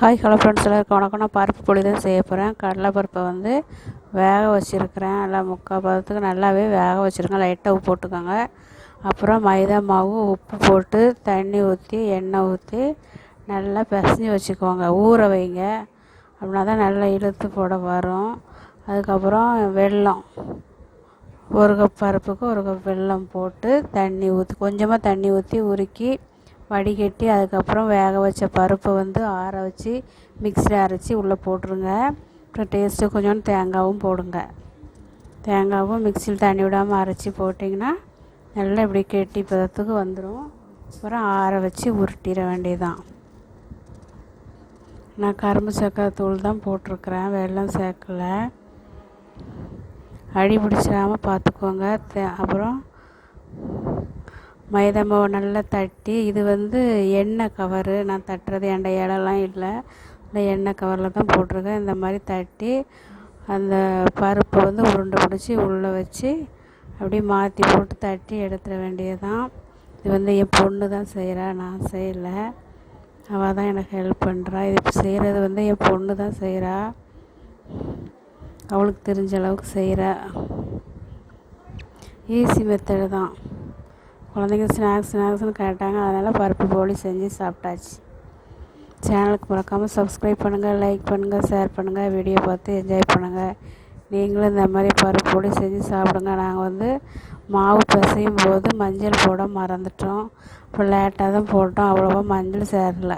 Hi hello friends எல்லாருக்கும் வணக்கம் நான் பருப்பு பொடி தான் செய்ய போகிறேன் கடலைப்பருப்பை வந்து வேக வச்சுருக்கிறேன். நல்லா முக்கால் பதத்துக்கு நல்லாவே வேக வச்சுருக்கேன் லைட்டாக உப்பு போட்டுக்கோங்க. அப்புறம் மைதா மாவு உப்பு போட்டு தண்ணி ஊற்றி எண்ணெய் ஊற்றி நல்லா பிசைஞ்சு வச்சுக்கோங்க. ஊற வைங்க. அப்படின்னா தான் நல்லா இழுத்து போட வரும். அதுக்கப்புறம் வெல்லம். ஒரு கப் பருப்புக்கு ஒரு கப் வெல்லம் போட்டு தண்ணி ஊற்றி கொஞ்சமாக தண்ணி ஊற்றி உருக்கி வடிகட்டி அதுக்கப்புறம் வேக வச்ச பருப்பை வந்து ஆற வச்சு மிக்ஸியில் அரைச்சி உள்ளே போட்டுருங்க. அப்புறம் டேஸ்ட்டு கொஞ்சோண்டு தேங்காயும் போடுங்க. தேங்காவும் மிக்ஸியில் தண்ணி விடாமல் அரைச்சி போட்டிங்கன்னா நல்லா இப்படி கெட்டி பதத்துக்கு வந்துடும் அப்புறம் ஆற வச்சு உருட்டிட வேண்டியதுதான். நான் கரும்பு சர்க்கரை தூள் தான் போட்டிருக்கிறேன் வெள்ளம் சேர்க்கல. அடி பிடிச்சிடாமல் பார்த்துக்கோங்க. தே அப்புறம் மைதா மாவு நல்லா தட்டி இது வந்து எண்ணெய் கவரு. நான் தட்டுறது என்ட இலலாம் இல்லை. இந்த எண்ணெய் கவரில் தான் போட்டிருக்கேன். இந்த மாதிரி தட்டி அந்த பருப்பை வந்து உருண்டை பிடிச்சி உள்ளே வச்சு அப்படியே மாற்றி போட்டு தட்டி எடுத்துட வேண்டியதுதான். இது வந்து என் பொண்ணு தான் செய்கிறா நான் செய்யலை. அவள் தான் எனக்கு ஹெல்ப் பண்ணுறா இது செய்கிறது வந்து என் பொண்ணு தான் செய்கிறா அவளுக்கு தெரிஞ்ச அளவுக்கு செய்கிறா ஈஸி மெத்தடு தான். குழந்தைங்க ஸ்நாக்ஸ் ஸ்நாக்ஸ்னு கேட்டாங்க. அதனால் பருப்பு போலி செஞ்சு சாப்பிட்டாச்சு. சேனலுக்கு மறக்காமல் சப்ஸ்கிரைப் பண்ணுங்கள் லைக் பண்ணுங்கள் ஷேர் பண்ணுங்கள் வீடியோ பார்த்து என்ஜாய் பண்ணுங்கள் நீங்களும் இந்த மாதிரி பருப்பு போலி செஞ்சு சாப்பிடுங்க. நாங்கள் வந்து மாவு பிசையும் போது மஞ்சள் போட மறந்துட்டோம். இப்போ லேட்டாக தான் போட்டோம். அவ்வளோவா மஞ்சள் சேரல.